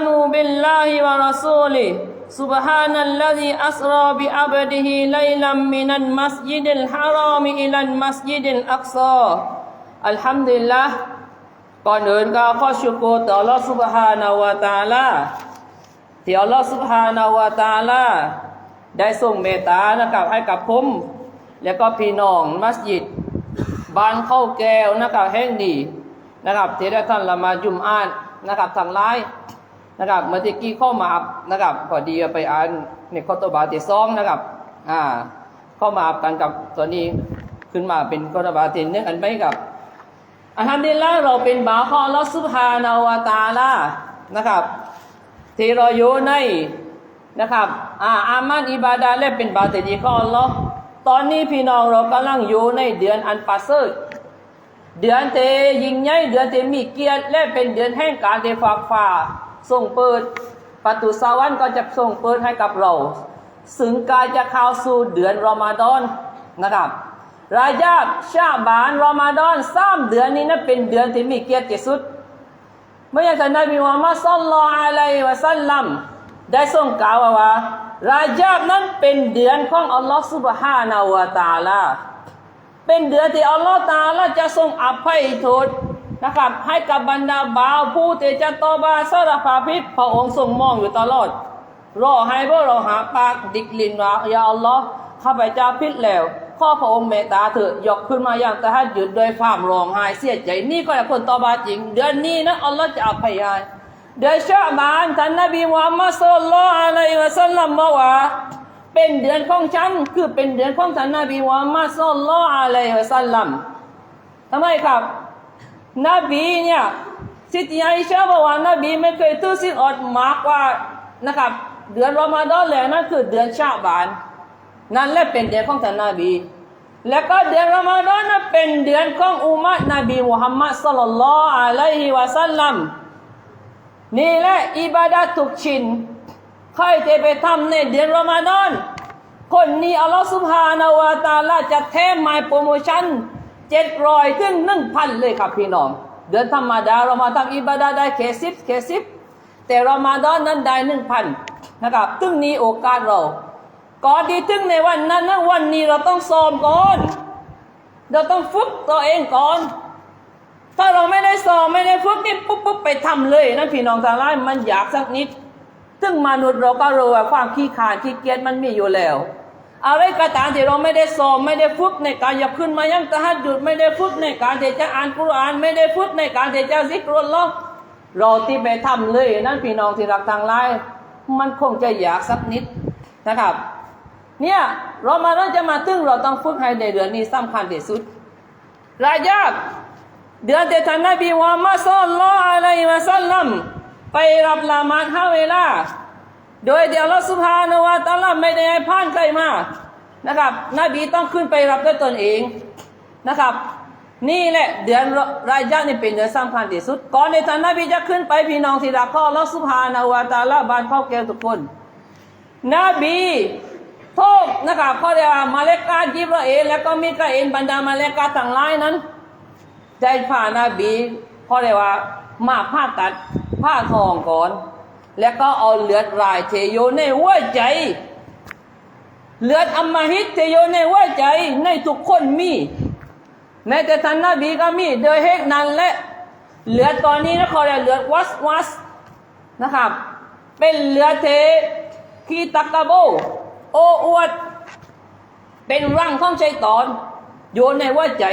آمنوا بالله ورسوله سبحان الذي أسرى بعبده ليلا من المسجد الحرام إلى المسجد الأقصى الحمد لله ก่อนอื่นก็ขอชุกรต่อ Allah سبحانه และ تعالى ที่ Allah سبحانه และ تعالى ได้ทรงเมตตานะครับให้กับผมและก็พี่น้องมัสยิดบ้านเข้าแก้วนะครับแห่งดีนะครับที่ได้ท่านละหมาดจุมอานนะครับทางไลน์ นะครับเมื่อกี้ข้ามาอับนะครับพอดีไปอ่านในข้อตบาที่สองนะครับอ่าข้ามาอับกันกับตัวนี้ขึ้นมาเป็นข้อตบาที่หนึ่งอันไม่กับอัลฮัมดุลิลละเราเป็นบาของอัลลอฮฺซุบฮานาวตาลานะครับที่เราอยู่ในนะครับอ่าอามันอิบาดาและเป็นบาตดีของอัลลอฮ์ตอนนี้พี่น้องเรากำลังอยู่ในเดือนอันประเสริฐเดือนเตยิงใหญ่เดือนเตมีเกียรติและเป็นเดือนแห่งการเดฝากฟ้า ส่งเปิด ประตูสวรรค์ก็จะส่งเปิดให้กับเราสึงการจะเข้าสู่เดือนรอมฎอนนะครับ รายาบชาบานรอมฎอนสามเดือนนี้นะเป็นเดือนที่มีเกียรติที่สุด เมื่อย่างท่านนบีมุฮัมมัดศ็อลลัลลอะลัยวะสัลลัมได้ทรงกล่าวว่ารายาบนั้นเป็นเดือนของอัลลอฮฺซุบฮานะฮูวะตาลาเป็นเดือนที่อัลลอฮฺตาลาจะทรงอภัยโทษ นะครับให้กับบรรดาบ่าวผู้ที่จะตอบาสารภาพิษพระองค์ทรงมองอยู่ตลอด รอให้พวกเราหาปากดิกลินว่าอย่าอัลลอฮ์ข้าพเจ้าผิดแล้วข้อพระองค์เมตตาเถิดยกขึ้นมาอย่างแต่ถ้าหยุดโดยความร้องไห้เสียใจนี่ก็แหละคนตอบาจริง เดือนนี้นะอัลลอฮ์จะอภัยให้เดือนชาบานท่านนบีมุฮัมมัดสุลลัลออะลัยวะสัลลัมบอกว่าเป็นเดือนของฉันคือเป็นเดือนของท่านนบีมุฮัมมัดสุลลัลออะลัยวะสัลลัมทำไมครับ นบีเนี่ยสิทธิอิชาบอกว่านบีไม่เคยตื้อสินอดมากกว่านะครับเดือนรอมฎอนแล้วนั่นคือเดือนชาบาน นั่นแหละเป็นเดือนของท่านนบี แล้วก็เดือนรอมฎอนนั้นเป็นเดือนของอุมัตนบีมุฮัมมัดศ็อลลัลลอฮุอะลัยฮิวะสัลลัมนี่แหละอิบาดะทุกชินใครจะไปทำในเดือนรอมฎอน คนนี้อัลลอฮฺสุบฮานาวะตาลาจะแถมมาโปรโมชั่น เจ็ดร้อยถึงหนึ่งพันเลยครับพี่น้อง เดือนธรรมดาเรามาทำอิบาดะได้แค่สิบแค่สิบแต่รอมฎอนนั้นได้หนึ่งพันนะครับตึงนี้โอกาสเราก่อนที่ถึงในวันนั้นนะวันนี้เราต้องซ้อมก่อน เราต้องฝึกตัวเองก่อน ถ้าเราไม่ได้ซ้อมไม่ได้ฝึกนี่ปุ๊บปุ๊บไปทำเลยนั่นพี่น้องทางไลน์มันอยากสักนิดซึ่งมนุษย์เราก็รู้ว่าความขี้ขลาดขี้เกียจมันมีอยู่แล้ว อะไรก็ตามที่เราไม่ได้ซ้อมไม่ได้ฝึกในการอยาขึ้นมายังตะฮัดหยุดไม่ได้ฝึกในการที่จะอ่านกุรอาน ไม่ได้ฝึกในการที่จะซิกรุลลอเราที่ไปทำเลยนั่นพี่น้องที่รักทางไลน์มันคงจะอยากสักนิดนะครับ เนี่ยเรามาเราจะมาตึงเราต้องฝึกให้ในเดือนนี้สำคัญที่สุดรายาบเดือนเดท่านนบีมุฮัมมัดศ็อลลัลลออะลัยฮิวะสัลลัมไปรับละหมาดห้าเวลา โดยเดี๋ยวเราสุภาณวะตะอาลาไม่ได้ให้ผ่านใครมานะครับ นบีต้องขึ้นไปรับด้วยตนเองนะครับ นี่แหละเดือนรายานี่เป็นเดือนสำคัญที่สุด ก่อนในท่านนบีจะขึ้นไปพี่น้องที่รักข้อเราสุภาณวะตะอาลาบานเข้าแก้วทุกคน นบีโทษนะครับเขาเรียกว่ามาเลกาจิบราเอลแล้วก็มีกาเอ็นบรรดามาเลกาต่างหลายนั้นได้ผ่านาบีเขาเรียกว่ามาผ้าตัดผ้าทองก่อน แล้วก็เอาเลือดรายเทโยในหัวใจ เลือดอมหิตเทโยในหัวใจ ในทุกคนมีแม้แต่ท่านนาบีก็มีโดยเหตุนั้นแหละเลือดตอนนี้นะเขาเรียกเลือดวัสวัสนะครับ เป็นเลือดเทคีตะกะโบ โอ้อวด เป็นร่างของชัยตอน โยนในหัวใจ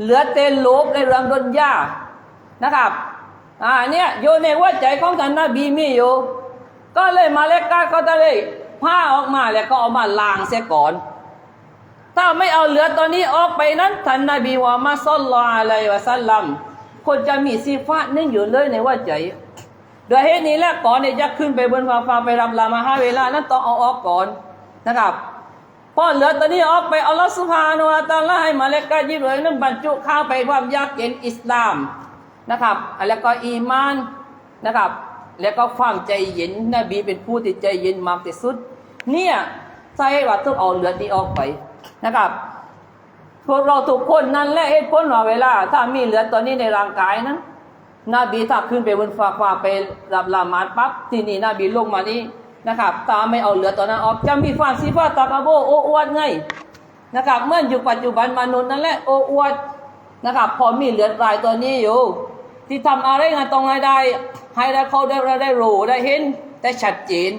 เหลือเตนโลบในเรื่องดนยานะครับ อ่าเนี่ยโยนในหัวใจของท่านนบีมีอยู่ ก็เลยมาเลกกาก็จะเลยผ้าออกมาแล้วก็เอามาล้างเสียก่อน ถ้าไม่เอาเหลือตัวนี้ออกไปนั้นท่านนบีว่ามาซัลลัลออะลัยวะสัลลัมคนจะมีสีฟ้านึ่งอยู่เลยในหัวใจโดยเหตุนี้แหละก่อนเนี่ยจะขึ้นไปบนฟ้าฟ้าไปรับลามาห้าเวลานั้นต้องเอาออกก่อนนะครับพอเหลือตัวนี้ออกไปอัลลอฮฺสุภาโนะตาลาให้มาเลกกายิบเลยนั้นบรรจุข้าวไปความยากเย็นอิสลาม นะครับ แล้วก็อีมานนะครับ แล้วก็ความใจเย็นนบีเป็นผู้ที่ใจเย็นมากที่สุด เนี่ยใช่ว่าต้องเอาเหลือนี้ออกไปนะครับพวกเราทุกคนนั่นแหละเหตุผลว่าเวลา ถ้ามีเหลือตัวนี้ในร่างกายนั้นบีถ้าขึ้นไปบนฟ้าฟ้าไปรับละหมาดปั๊บที่นี่นบีลงมานี่นะครับตาไม่เอาเหลือตอนนั้นออกจะมีฟ้าสีฟ้าตากระโบโอ้อวดไงนะครับเมื่ออยู่ปัจจุบันมนุษย์นั่นแหละโอ้อวด นะครับพอมีเหลือดลายตัวนี้อยู่ ที่ทำอะไรงานตรงไหนได้ ให้ได้เขาได้ได้รู้ได้เห็นได้ชัดเจน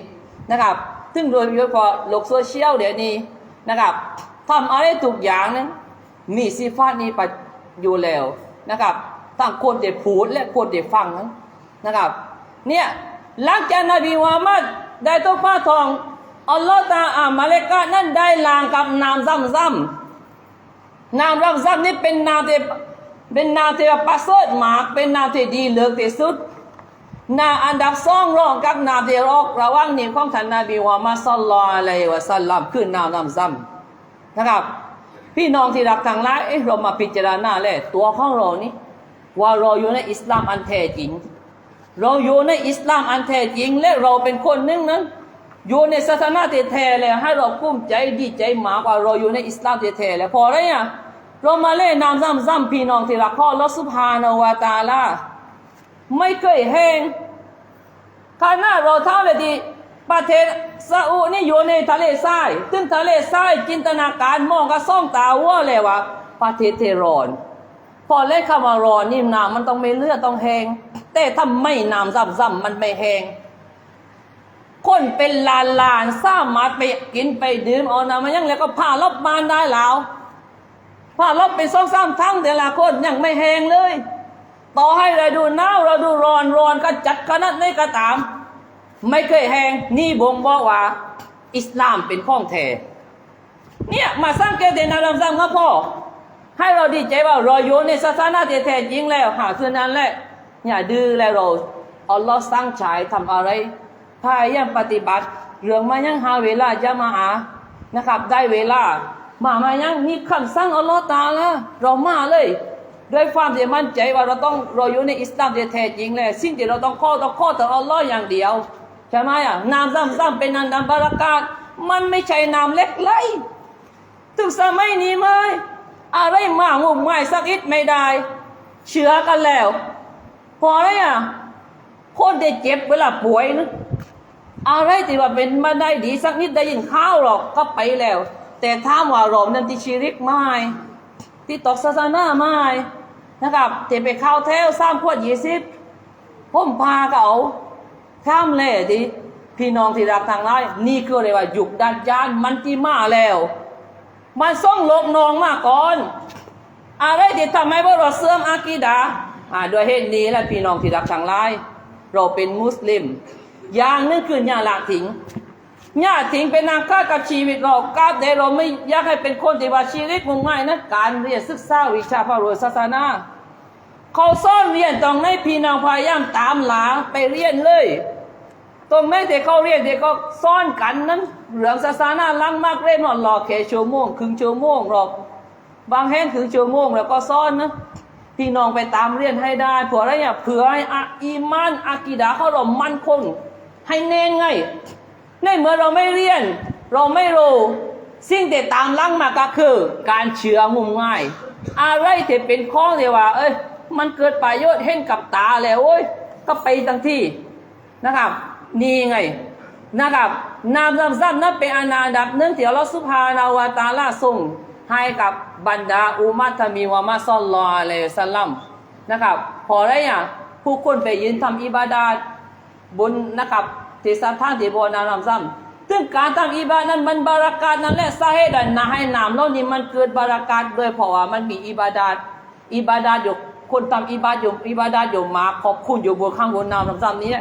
นะครับ ซึ่งโดยเฉพาะโลกโซเชียลเดี๋ยวนี้นะครับทำอะไรทุกอย่างนั้นมีสีฟ้านี้ไปอยู่แล้วนะครับทั้งคนที่พูดและคนที่ฟังนั้นนะครับ เนี่ยหลังจากนบีมุฮัมมัดได้ตกผ้าทองอัลลอฮ์ตาอามาเลกานั้นได้ลางกับน้ำซ้ำ น้ำซ้ำซ้ำนี่เป็นน้ำที่เป็นน้ำที่ประเสริฐมากเป็นน้ำที่ดีเลิศที่สุดนาอันดับสองรองกับนาเดียรอกระว่างนี้ของท่านนาบีวามาซัลลออะลัยวะสัลลัมคือนาน้ำซ้ำนะครับ พี่น้องที่รักทางหลายเรามาพิจารณาแล้วตัวของเรานี่ว่าเราอยู่ในอิสลามอันแท้จริง เราอยู่ในอิสลามอันแท้จริงและเราเป็นคนหนึ่งนั้น อยู่ในศาสนาแท้ๆเลยให้เราภูมิใจดีใจมากกว่าเราอยู่ในอิสลามแท้ๆเลยพอแล้วเนี่ยเรามาเล่นน้ำซ้ำๆพี่น้องที่รักพ่อเราสุภาณวาตาลาไม่เคยแห้งขณะเราเท่าเลยที่ประเทศซาอุนี่อยู่ในทะเลทรายซึ่งทะเลทรายจินตนาการมองก็ส่องตาว่าเลยว่าประเทศเทรอนพอเล่นคำว่ารอนนี่น้ำมันต้องไม่เลือดต้องแห้งแต่ถ้าไม่น้ำซ้ำๆมันไม่แห้ง คนเป็นลานลานสามารถไปกินไปดื่มเอาน้ำมันยังแล้วก็พาลบมานได้แล้วพาลบไปสองสามทั้งแต่ละคนยังไม่แห้งเลย ต่อให้เราดูหนาวเราดูร้อนร้อนก็จัดขนาดไหนก็ตาม ไม่เคยแห้งนี่บ่งบอกว่า อิสลามเป็นข้องแท้เนี่ยมาสร้างเกตในนารำซ้ำก็พอให้เราดีใจว่าเราอยู่ในศาสนาแท้ๆจริงแล้ว หาคือนั้นแหละอย่าดื้อแล้วเราอัลลอฮ์สร้างฉายทำอะไร พยายามปฏิบัติ เรื่องมายังหาเวลาจะมาหานะครับ ได้เวลา มามายังมีคำสั่งอัลลอฮ์ตาละเรามาเลยด้วยความที่มั่นใจว่าเราต้องเราอยู่ในอิสลามแท้จริงเลยสิ่งที่เราต้องข้อต้องข้อต่ออัลลอฮ์อย่างเดียวใช่ไหมอะนามซ้ำๆเป็นนามนามบารักาตมันไม่ใช่นามเล็กไล่ทุกสมัยนี้ไหมอะไรมากงุ่มง่ายสักอิดไม่ได้ เชื่อกันแล้ว พออะไรอะ คนที่เจ็บเวลาป่วยนะอะไรที่ว่าเป็นมาได้ดีสักนิดได้ยินข้าวหรอกก็ไปแล้ว แต่ถ้าว่าเรานั้นที่ชีริกไม่ที่ตกศาสนาไม่นะครับเทไปข้าวแถวสร้างขวดยี่สิบผมพาเขาข้ามเลยที่พี่น้องที่รักทางไลนนี่คือเรียกว่าหยุคดันจานมันที่มาแล้ว มันส่งโลกนองมาก่อน อะไรที่ทำให้พวกเราเสื่อมอากีดาอ่าด้วยเหตุนี้แหละพี่น้องที่รักทางไลน์ เราเป็นมุสลิม อย่างนึงคืออย่าละทิ้งญาติทิ้งเป็นนางค่ากับชีวิตเรากาบเดเราไม่อยากให้เป็นคนที่ว่าชีวิตมุ่งง่ายนะการเรียนศึกษาวิชาพระพุทธศาสนาเขาซ่อนเรียนตรงในพี่น้องพยายามตามหลาไปเรียนเลย ตรงแม้แต่เขาเรียนเด็กก็ซ่อนกันนั้นเรื่องศาสนาลังมากเล่นหมดหลอกแค่ชั่วโมงครึ่งชั่วโมงหรอก บางแห่งถึงชั่วโมงแล้วก็ซ่อนนะ พี่น้องไปตามเรียนให้ได้เผื่ออะไรเนี่ยเผื่อให้อะอีมานอากีดาเขาเรามั่นคงให้เน้นไงในเมื่อเราไม่เรียน เราไม่รู้สิ่งที่ตามลังมาก็คือ การเชื่องมง่าย อะไรที่เป็นข้องที่ว่า เอ้ย มันเกิดประโยชน์เห็นกับตาแล้วโอ้ย ก็ไปทั้งที่นะครับ นี่ไงนะครับนามซ้ำๆนั้นเป็นอนดับหนึ่องที่เราสุภานาวาตาลาส่ง ให้กับบรรดาอุมัตมีวามาซอลลออะลัยฮิวะสัลลัมนะครับ พอได้ยังผู้คนไปยืนทำอิบาดาตบนนะครับที่สถานที่บนน้ำซ้ำซึ่งการทำอิบาดนั้นมันบารักาตนั่นแหละสาเหตุนะให้น้ำเล่านี้มันเกิดบารักาตโดยเพราะว่ามันมีอิบาดาอิบาดาอยู่คนทำอิบาดอยู่อิบาดาอยู่มาขอบคุณอยู่บนข้างบนน้ำซ้ำนี้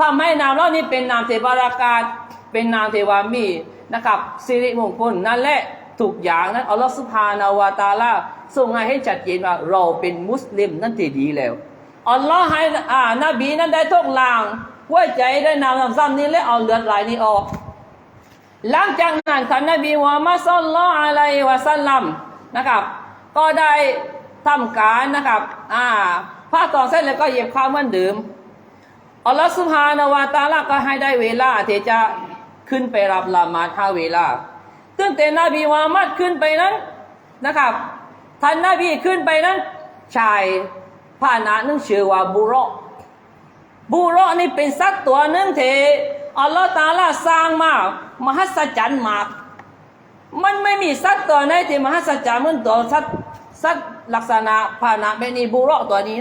ทำให้น้ำเล่านี้เป็นน้ำเทบารักาตเป็นน้ำเทวามีนะครับสิริมงคลนั่นแหละ ทุกอย่างนั้นอัลลอฮฺสุบฮานาวะตาลาทรงให้ชัดเจนว่าเราเป็นมุสลิมนั่นที่ดีแล้วอัลลอฮ์ให้อ่านบีนั้นได้ทดลางหัวใจได้นำนำซ้ำนี้และเอาเลือดไหลนี้ออก หลังจากนั้นท่านนบีมุฮัมมัดศ็อลลัลอฮุอะลัยวะสัลลัมนะครับ ก็ได้ทำการนะครับอ่าผ้าต่อเส้นแล้วก็เย็บข้าวเหมือนเดิมอัลลอฮ์สุบฮานาวะตาลาก็ให้ได้เวลาที่จะขึ้นไปรับละมาดห้าเวลา ตั้งแต่นบีมุฮัมมัดขึ้นไปนั้นนะครับ ท่านนบีขึ้นไปนั้นชายพาหนะนึงชื่อว่าบุราะห์บุราะห์นี่เป็นสัตว์ตัวหนึงเทอัลลอฮฺตาลาสร้างมามหัศจรรย์มาก มันไม่มีสัตว์ตัวไหนที่มหัศจรรย์เหมือนตัวสัตว์สัตว์ลักษณะพาหนะแบบนี้บุราะห์ตัวนี้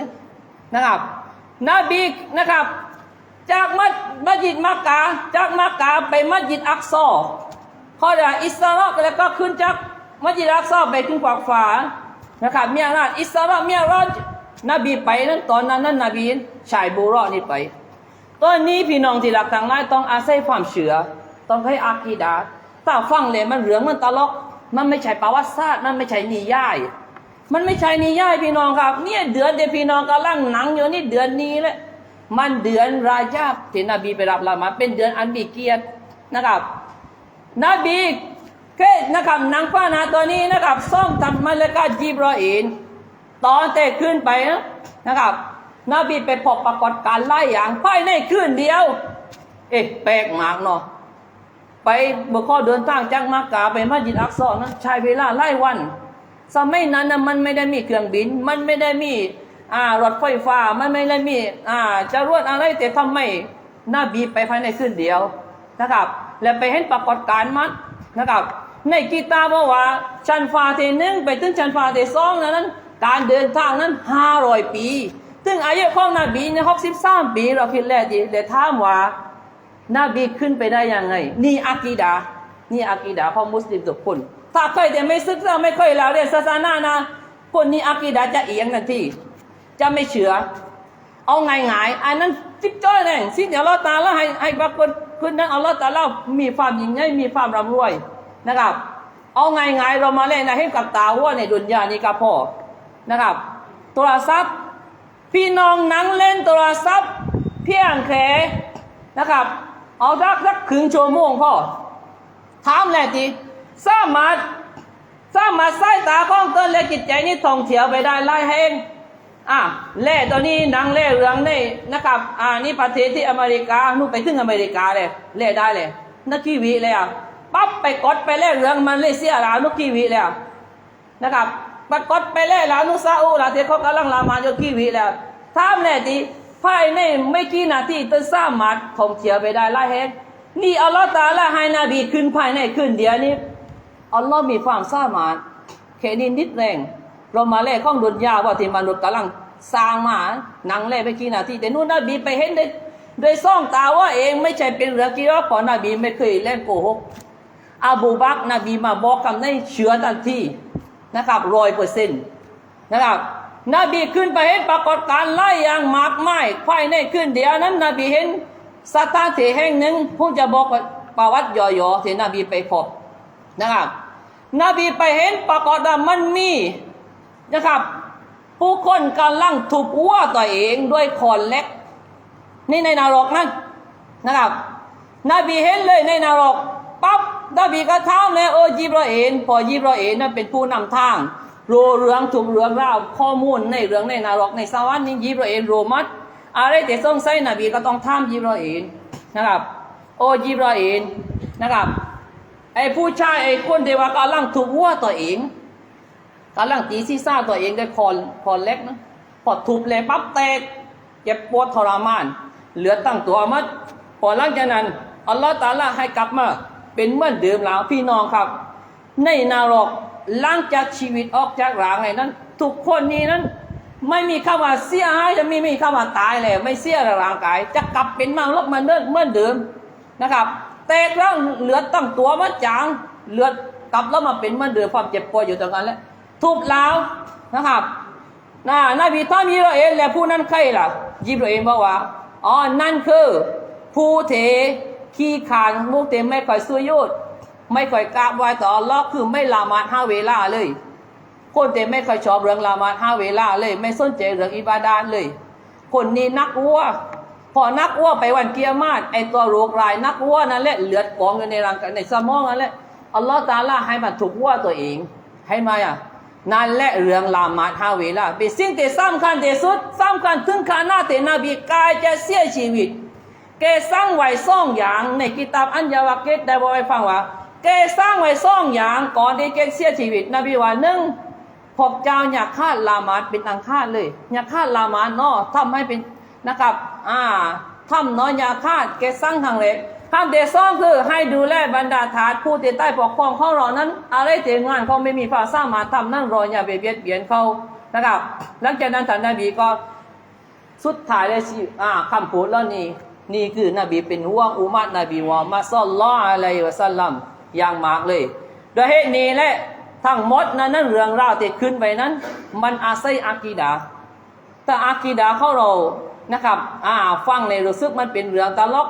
นะครับ นบีนะครับ จากมัสมัสยิดมักกะจากมักกะไปมัสยิดอักซอ พอได้อิสราแล้วก็ขึ้นจากมัสยิดอักซอไปขึ้นกวากฟ้านะครับเมียราชอิสราเมียราชนบีไปนั้นตอนนั้นนั้นนบีชายบุราะห์นี่ไปตอนนี้พี่น้องที่รักต่างหลายต้องอาศัยความเชื่อต้องให้อากีดาถ้าฟังเลยมันเหลืองมันตลก มันไม่ใช่ประวัติศาสตร์มันไม่ใช่นิยาย มันไม่ใช่นิยายพี่น้องครับ เนี่ยเดือนเดียพี่น้องกำลังหนังอยู่นี่เดือนนี้แหละมันเดือนรายาบที่นบีไปรับละมาเป็นเดือนอันมีเกียรตินะครับ นบีเคยนะครับนางฟ้านาตัวนี้นะครับส่งทำมาเลกาจีบรออินตอนแต่ขึ้นไปนะนะครับ นบีไปพบปรากฏการไล่อย่างภายในคืนเดียว เอ๊ะแปลกมากเนาะไปบุคคลเดินทางจากมักกะไปมัสยิดอักซอนั้นใช้เวลาหลายวันสมัยนั้นนะมันไม่ได้มีเครื่องบิน มันไม่ได้มีอ่ารถไฟฟ้ามันไม่ได้มีอ่าจรวดอะไรแต่ทำไมนบีไปภายในคืนเดียว นะครับ แล้วไปเห็นปรากฏการณ์มันนะครับ ในกีตาร์บอกว่าชั้นฟ้าที่หนึ่งไปถึงชั้นฟ้าที่สองนั้น การเดินทางนั้นห้าร้อยปี ซึ่งอายุของนบีเนี่ยหกสิบสามปี เราคิดแล้วดีเลยถามว่านบีขึ้นไปได้ยังไง นี่อากีดา นี่อากีดาของมุสลิมทุกคน ถ้าใครแต่ไม่ศึกษาไม่เคยเราเรียนศาสนานะ คนนี้อากีดาจะเอียงทันที จะไม่เชื่อ เอาง่ายๆอันนั้นจิ๊บจ้อยแรงสิ่งที่อัลลอฮฺตาแลาให้ให้ปรากฏ ขึ้นนั้นอัลลอฮฺตาลามีความยิ่งใหญ่มีความร่ำรวยนะครับ เอาไง่ายๆเรามาเล่นนะให้กับตาว่าในดุนยานี้ก็พอนะครับ โทรศัพท์ พี่น้องนั่งเล่นโทรศัพท์ เพียงแค่นะครับ เอาสักสักครึ่งชั่วโมงพ่อถามแหละทีสามารถสามารถสายตาของเตนและจิตใจนี่ท่องเที่ยวไปได้ไล่แห่ง อะเล่ตอนนี้นังเล่เรื่องในนะครับอ่านี่ประเทศที่อเมริกานู่นไปถึงอเมริกาเลยเล่ได้เลยนักกีวีเลยอะปั๊บไปกดไปเล่เรื่องมันเลยเสียลาวนักกีวีแล้วนะครับปรากฏไปแล้วลานุซาอูลาที่เขากำลังละมาดอยู่กี่วิแล้วถามแน่ดีภายในไม่กี่นาทีต้นสามารถท่องเที่ยวไปได้หลายแห่งนี่อัลลอฮฺตาลาให้นบีขึ้นภายในคืนเดียวนี้อัลลอฮ์มีความสามารถแค่นี้นิดแรง เรามาเล่ข้องดุนยาว่าที่มนุษย์กำลังสร้างมาหนังเล่ไปกี่นาทีแต่นู่นนบีไปเห็นได้โดยซ่องตาว่าเองไม่ใช่เป็นเรื่องกี่ว่าก่อนนบีไม่เคยเล่นโกหกอาบูบักนบีมาบอกคำในเชื่อทันทีนะครับร้อยเปอร์เซ็นต์นะครับนบีขึ้นไปเห็นปรากฏการณ์ไล่อย่างมากมายภายในขึ้นเดียวนั้น นบีเห็นสถานที่แห่งหนึ่งผมจะบอกประวัติย่อๆที่นบีไปพบนะครับนบีไปเห็นปรากฏว่ามันมี นะครับ ผู้คนกำลังถูกวัวตัวเองด้วยคอนเล็ก นี่ในนรกนั่นนะครับ นบีเห็นเลยในนรกปั๊บนบีก็ถามเลยโอ้ยิบรอเอนพอยิบรอเอนนั่นเป็นผู้นำทางรู้เรื่องถูกเรื่องราวข้อมูลในเรื่องในนรกในสวรรค์นี่ยิบรอเอนรู้มัดอะไรแต่สงสัยนบีก็ต้องถามยิบรอเอนนะครับ โอ้ยิบรอเอนนะครับไอ้ผู้ชายไอ้คนเดว่ากำลังถูกวัวตัวเอง กำลังตีซีซ่าตัวเองด้วยคอนคอนเล็กนะพอทุบเลยปั๊บแตกเจ็บปวดทรมาน เหลือตั้งตัวมัดพอหลังจากนั้นอัลลอฮฺตาลาให้กลับมาเป็นเหมือนเดิมแล้วพี่น้องครับ ในนรกหลังจากชีวิตออกจากร่างไงนั้น ทุกคนนี้นั้น ไม่มีคำว่าเสียหายจะไม่มีคำว่าตายเลยไม่เสียร่างกาย จะกลับเป็นมนุษย์เมือนเดิมเหมือนเดิมนะครับ แต่แล้วเหลือตั้งตัวมาจางเหลือกลับแล้วมาเป็นเหมือนเดิมความเจ็บปวดอยู่ตรงนั้นแหละ ทุบแล้วนะครับนะนบีท่านยิบราเอลและผู้นั้นใครล่ะยิบราเอลบอกว่าอ๋อนั่นคือ ผู้เทขี้ขานมุกเต็มไม่ค่อยสุยุดไม่ค่อยกราบไหว้ต่ออัลลอฮ์คือไม่ละมาดห้าเวลาเลย คนเต็มไม่ค่อยชอบเรื่องละมาดห้าเวลาเลย ไม่สนใจเรื่องอิบาดาเลย คนนี้นักวัวพอนักวัวไปวันเกียร์มาดไอตัวโรครายนักวัวนั่นแหละเลือดกองอยู่ในร่างกายในสมองนั่นแหละอัลลอฮ์ตาลาให้มันถูกวัวตัวเองให้มาอะ นั่นแหละเรื่องละหมาดห้าเวลาเป็นสิ่งที่สำคัญที่สุดสำคัญถึงขนาดที่นบีกายจะเสียชีวิตแกสร้างไว้สองอย่างในกิตาบอัญญาวาเกตได้บอกให้ฟังว่าแกสร้างไว้สองอย่างก่อนที่แกเสียชีวิต นบีว่าหนึ่งพวกเจ้าอยากฆ่าลามาดเป็นอังคาเลยอยากฆ่าลามาดเนาะทำให้เป็นนะครับ อ่าทำเนาะอยากฆ่าแกสร้างทางเล็ก ข้ามเดซองคือให้ดูแลบรรดาทาสผู้ติดใต้ปกครองของเรานั้น อะไรเตียงานเขาไม่มีภาษามาทำนั่งรออย่าเบียดเบียนเขานะครับหลังจากนั้นท่านนบีก็สุดท้ายเลยสิอ่าคำพูดแล้วนี่นี่คือนบีเป็นห่วงอุมัตนบีว่ามาซัลลัลลออะลัยฮิวะสัลลัมอย่างมากเลยโดยเหตุนี้แหละทั้งหมดนั้นนั้นเรื่องราวที่ขึ้นไปนั้น มันอาศัยอากีดา แต่อากีดาเของเรานะครับ อ่า ฟังในรู้สึกมันเป็นเรื่องตลก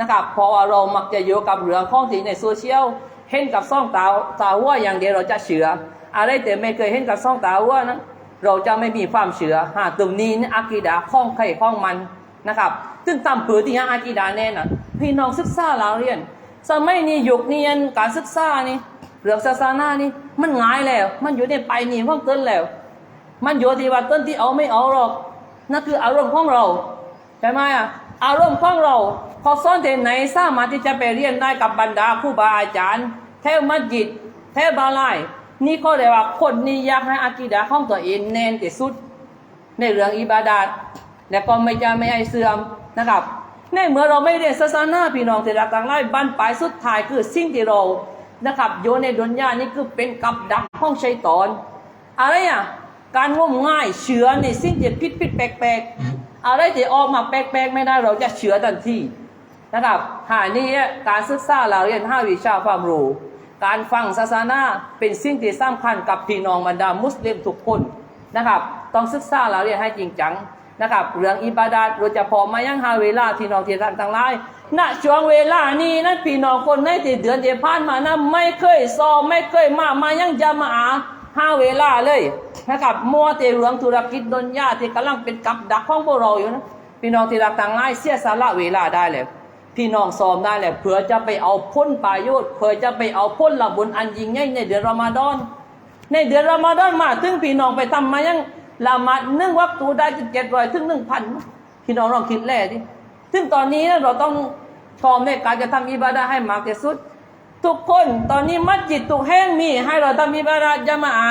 นะครับเพราะว่าเรามักจะอยู่กับเรื่องของที่ในโซเชียลเห็นกับซ่องตาตาวัวอย่างเดียวเราจะเชื่ออะไรแต่ไม่เคยเห็นกับซ่องตาวัวนั้นเราจะไม่มีความเชื่อหาตรงนี้นี่อากีดาข้องใครข้องมันนะครับ ซึ่งตามเผือที่ยังอากีดาแน่น่ะพี่น้องศึกษาเราเรียน สมัยนี้ยุคนี้อันการศึกษานี่เรื่องศาสนานี่มันง่ายแล้ว มันอยู่ในไปนี่ห้องต้นแล้ว มันอยู่ที่ว่าต้นที่เอาไม่เอาหรอกนั่นคืออารมณ์ของเราใช่ไหมอะ อารมณ์ของเราพอสอนที่ไหนสามารถที่จะไปเรียนได้กับบรรดาครูบาอาจารย์แถวมัสยิดแถวบาลายนี่เขาเรียกว่าคนนี้อยากให้อากีดาของตัวเองแน่นที่สุด ในเรื่องอิบาดาตและก็ไม่จะไม่ให้เสื่อมนะครับในเมื่อเราไม่เรียนศาสนาพี่น้องที่รักต่างหลายบั้นปลายสุดท้ายคือสิ่งที่เรานะครับโยนในดุนยานี่คือเป็นกับดักของชัยตอน อะไรอะการงมง่ายเชื้อในสิ่งที่พิษพิษแปลกๆ อะไรที่ออกมาแปลกๆไม่ได้เราจะเชื้อทันทีนะครับหานี่การศึกษาเราเรียนห้าวิชาความรู้ การฟังศาสนาเป็นสิ่งที่สำคัญกับพี่น้องบรรดามุสลิมทุกคนนะครับ ต้องศึกษาเราเรียนให้จริงจังนะครับ เรื่องอิบาดาตเราจะพอมายังหาเวลาที่น้องที่รักต่างหลายณช่วงเวลานี้นั้นพี่น้องคนในที่เดือนที่ผ่านมานะไม่เคยซอมไม่เคยมามายังจะมาอา ห้าเวลาเลยนะครับมัวแต่เรื่องธุรกิจดนยาที่กำลังเป็นกับดักของพวกเราอยู่นะพี่น้องที่รักต่างหลายเสียสละเวลาได้เลย พี่น้องซ้อมได้แหละเผื่อจะไปเอาพ้นประโยชน์เผื่อจะไปเอาพ้นละบุญอันยิ่งใหญ่ในเดือนรอมฎอน ในเดือนรอมฎอนมาถึงพี่น้องไปทำมายังละมาดนึ่งวักตูได้จเจ็ดร้อยถึงหนึ่งพันพี่น้องลองคิดแล่ดิถึงตอนนี้นะเราต้องพร้อมในการจะทำอิบาดะให้มากที่สุด ทุกคนตอนนี้มัสยิดทุกแห่งมีให้เราทำอิบาดะห์จะมาอา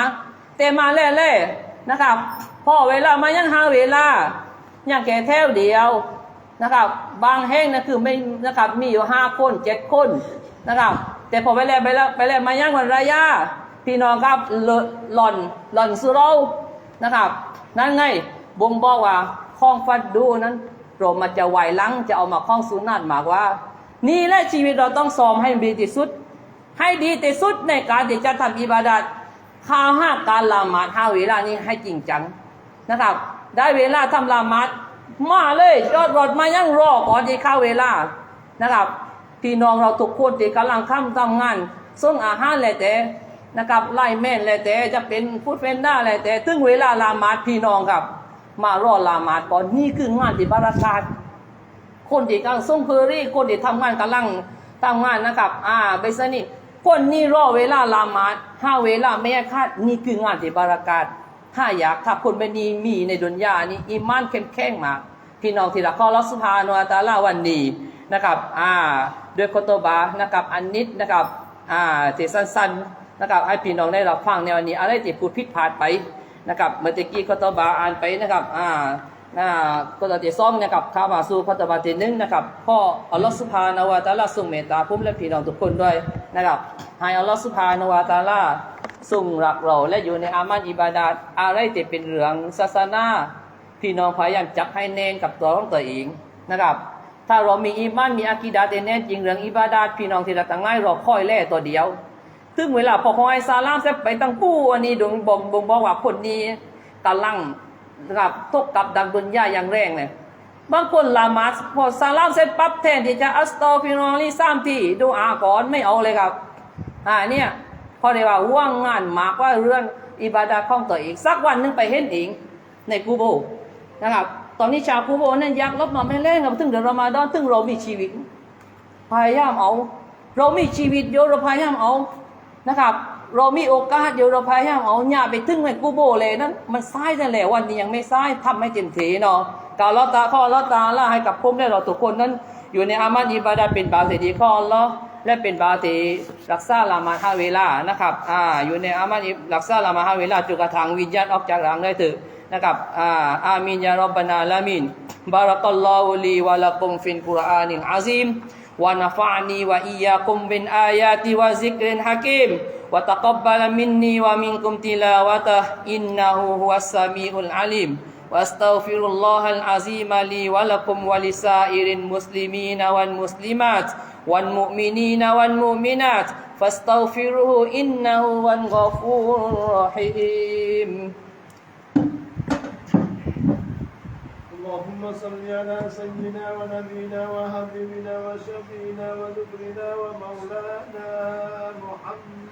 แต่มาแล่ๆนะครับพอเวลามายังหาเวลาอย่างแก่แถวเดียวนะครับ บางแห่งนะคือไม่นะครับมีอยู่ห้าคนเจ็ดคนนะครับ แต่พอไปแล้วไปแล้วไปแล้วมาย่างวันระยะพี่น้องครับเลอะหล่อนหล่อนสุเรานะครับ นั่นไงบ่งบอกว่าข้องฟัดดูนั้นโรมมันจะไหวลังจะเอามาข้องสุนัตหมากว่า นี่แหละชีวิตเราต้องซ้อมให้ดีที่สุด ให้ดีที่สุดในการที่จะทำอิบาดัดข้าวห้าการละหมาดห้าเวลานี้ให้จริงจังนะครับ ได้เวลาทำละหมาดมาเลยจอดรถมายังรอก่อนที่เข้าเวลานะครับพี่น้องเราทุกคนที่กำลังข้ามทำงานส่งอาหารแหละแต่นะครับไล่แม่นแหละแต่จะเป็นพูดเป็นด้าแหละแต่ถึงเวลาละหมาดพี่น้องครับ มารอละหมาดก่อนนี่คืองานที่บาราคาตคนที่กำลังส่งเพอรี่คนที่ทำงานกำลังทำงานนะครับ อ่าไปสนิท คนนี่รอเวลาละหมาห้าเวลาไม่คาดนี่คืองานที่บาราคาตถ้าอยากถ้าคนไม่ดีมีในดุนยานี้อิมานเข้มแข็งมากพี่น้องที่รักขอรัสุภาโนวาตาลาวันนี้นะครับอ่าด้วยโคโตบานะครับอันนิดนะครับอ่าที่สั้นๆนะครับให้พี่น้องได้รับฟังในวันนี้อะไรที่พูดผิดพลาดไปนะครับเมื่อกี้โคโตบาอ่านไปนะครับอ่าอ่าก็ตะที่ซ่องนะครับข้ามาสู่โคโตบาทีหนึ่งนะครับพ่ออัลลอฮฺสุภาโนวาตาลาทรงเมตตาผมและพี่น้องทุกคนด้วย นะครับให้อัลลอฮฺสุภาโนวาตาลาทรงรักเราและอยู่ในอามันอิบาดาตอะไรที่เป็นเรื่องศาสนาพี่น้องพยายามจับให้แน่นกับตัวของตัวเองนะครับถ้าเรามีอีมานมีอากีดาที่แน่จริงเรื่องอิบาดาตพี่น้องที่เราตั้งง่ายเราค่อยแล่ตัวเดียวถึงเวลาพอของไอซาลามเสไปตั้งผู้อันนี้ดวงบ่งบ่งบอกว่าคนนี้กำลังนะครับตกกับดังดุนยาอย่างแรงเลย บางคนละหมาดพอซาลามเสร็จปั๊บแทนที่จะอัสตอฟิรอลีสามทีดูอาก่อนไม่เอาเลยครับ อ่าเนี่ยพอได้ว่าว่างงานมากว่าเรื่องอิบาดาของตัวเองสักวันหนึงไปเห็นเองในกูโบนะครับตอนนี้ชาวกูโบนั่นยักลบมาไม่เล่นกับถึงเดือนรอมฎอนถึงเรามีชีวิต พยายามเอา เรามีชีวิตอยู่เราพยายามเอานะครับเรามีโอกาสอยู่เราพยายามเอาอย่าไปถึงในกูโบเลยนั้นมันซ้ายแต่และวันนี้ยังไม่ซ้ายทำให้เต็มทีเนาะ กาลอตาข้อลอตาละให้กับพวกเราทุกคนนั้น อยู่ในอามันอิบาดาเป็นบาสิดีข้ออัลลอฮ์ และเป็นบาตีรักษาละหมาดห้าเวลานะครับอ่าอยู่ในอามันอิบรักษาละหมาดห้าเวลาจนกระทั่งวิญญาณออกจากร่างได้เถึงนะครับอ่าอามีนยารับบานาลามินบารักัลลอฮุลีวะลักุมฟินกุรอานิลอาซิม ونفعني وإياكم بالآيات وذكر حكيم وتقبل مني ومنكم تلاوته إنه هو السميع العليم وأستغفر الله العظيم لي ولكم ولسائر المسلمين والمسلمات والمؤمنين والمؤمنات فاستغفروه إنه هو الغفور الرحيم. اللهم صل على سيدنا ونبينا وحبيبنا وشفينا وذكرنا ومولانا محمد